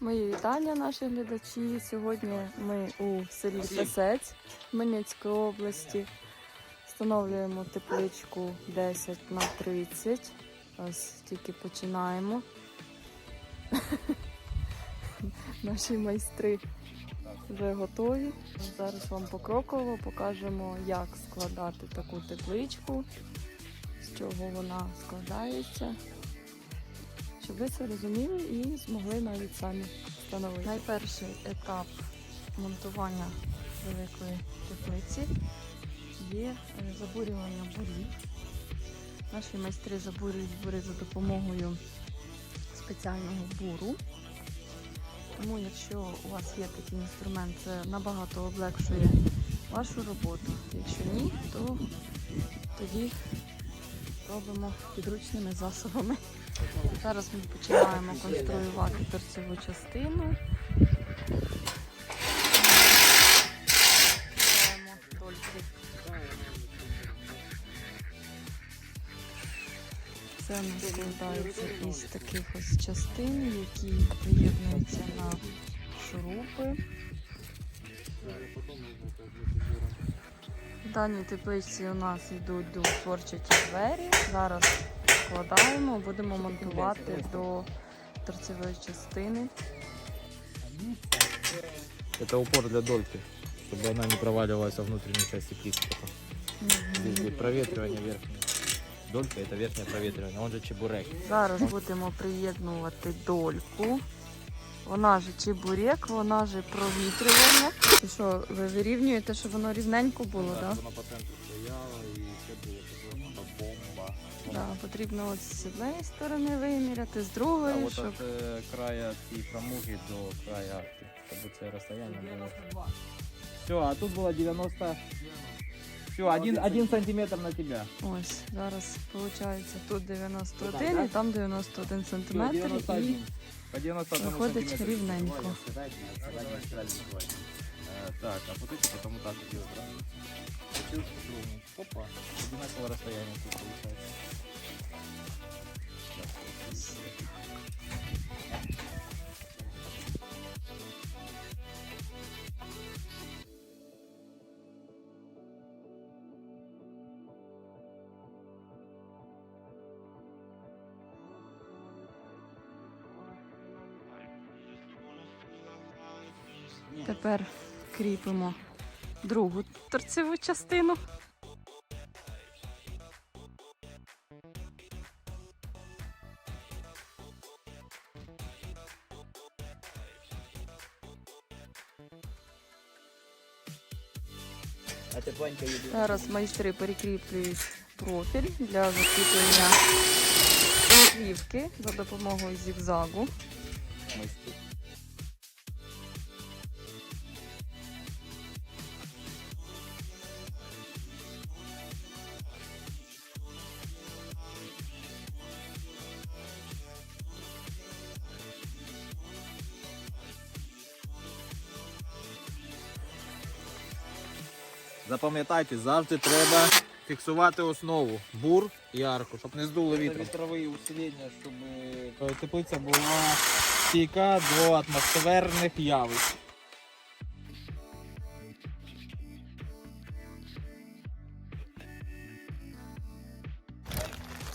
Мої вітання, наші глядачі. Сьогодні ми у селі Песець Хмельницької області. Встановлюємо тепличку 10 на 30. Ось тільки починаємо. Наші майстри вже готові. Зараз вам покроково покажемо, як складати таку тепличку, з чого вона складається щоб ви це розуміли і змогли навіть самі встановити. Найперший етап монтування великої теплиці є е, забурювання бурів. Наші майстри забурюють бури за допомогою спеціального буру. Тому, якщо у вас є такий інструмент, це набагато облегшує вашу роботу. Якщо ні, то тоді робимо підручними засобами. Зараз ми починаємо конструювати торцеву частину. Це у нас складається із таких ось частин, які приєднуються на шурупи. В даній теплиці у нас йдуть двохтворчаті двері. Зараз складаємо, будемо монтувати до торцевої частини. Это упор для дольки, чтобы она не проваливалась во внутренней части плитки. Здесь будет проветривание верхнее. Долька это верхнее проветривание, он же чебурек. Зараз будемо приєднувати дольку. Вона ж чебурек, вона ж провітрювання. І що, ви вирівнюєте, щоб воно рівненько було, так? Да? Воно по центру стояло Да, потрібно от з однієї сторони виміряти, з А другої, от щоб від е, края цієї промуги до края арки, щоб це розстояння було. Все, а тут було 90... Все, один, один сантиметр на тебя. ось зараз виходить тут 91 і там 91 сантиметр. І 91. По 91 виходить сантиметру. рівненько. Э, Так, а эти потом так делать, правильно? Получилось по-другому. Опа, одинаковое расстояние тут получается. Тепер кріпимо другу торцеву частину. Зараз майстри перекріплюють профіль для закріплення плівки за допомогою зігзагу. Запам'ятайте, завжди треба фіксувати основу, бур і арку, щоб не здуло вітром. Вітрові усилення, щоб Е, Теплиця була стійка до атмосферних явищ.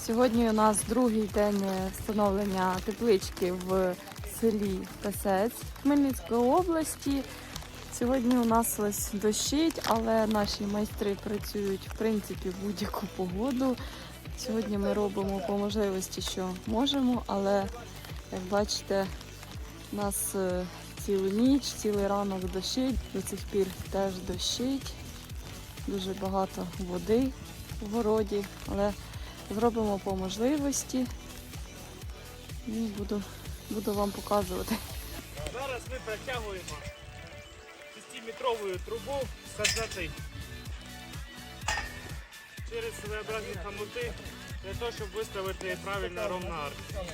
Сьогодні у нас другий день встановлення теплички в селі Песець Хмельницької області. Сьогодні у нас ось дощить, але наші майстри працюють в принципі в будь-яку погоду. Сьогодні ми робимо по можливості, що можемо, але як бачите, у нас е, цілу ніч, цілий ранок дощить, до цих пір теж дощить. Дуже багато води в городі, але зробимо по можливості і буду, буду вам показувати. Зараз ми протягуємо 6-метрову трубу з через своєобразні хомути для того, щоб виставити правильно ровно арку.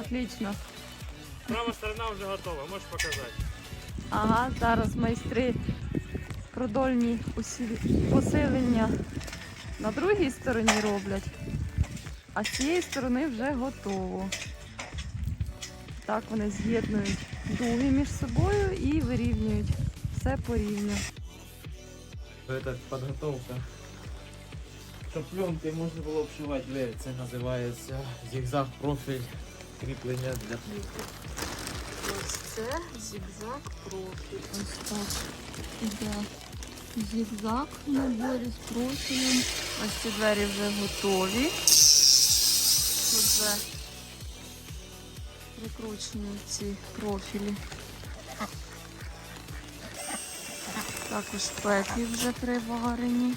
Отлично. Права сторона вже готова, можеш показати. Ага, зараз майстри продольні посилення на другій стороні роблять, а з цієї сторони вже готово. Так вони з'єднують дуги між собою і вирівнюють все порівняно. Это подготовка. Щоб пленки можна було обшивати двері. Це називається зігзаг профіль кріплення для плівки. Ось це зігзаг профіль. Ось так іде зігзаг в наборі з профілем. Ось ці двері вже готові. Тут вже прикручені ці профілі. Також петлі вже приварені.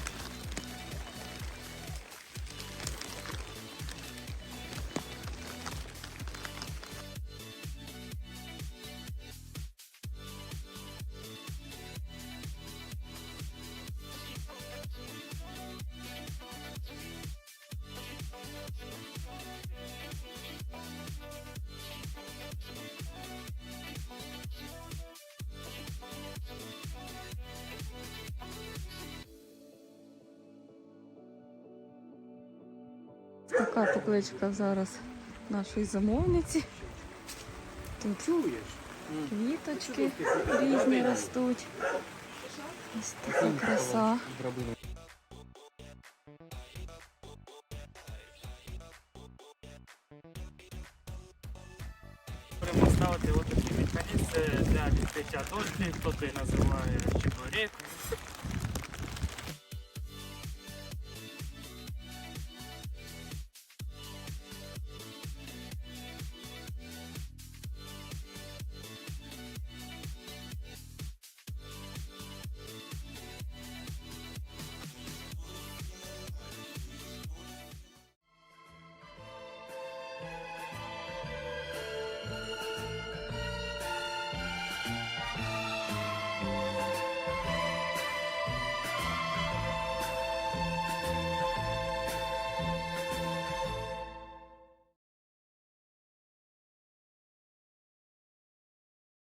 Така тепличка зараз нашої замовниці. Тут квіточки різні ростуть. Ось така краса. Будемо ставити отакі механізми для відкриття дошки, хто ти називає чебурек.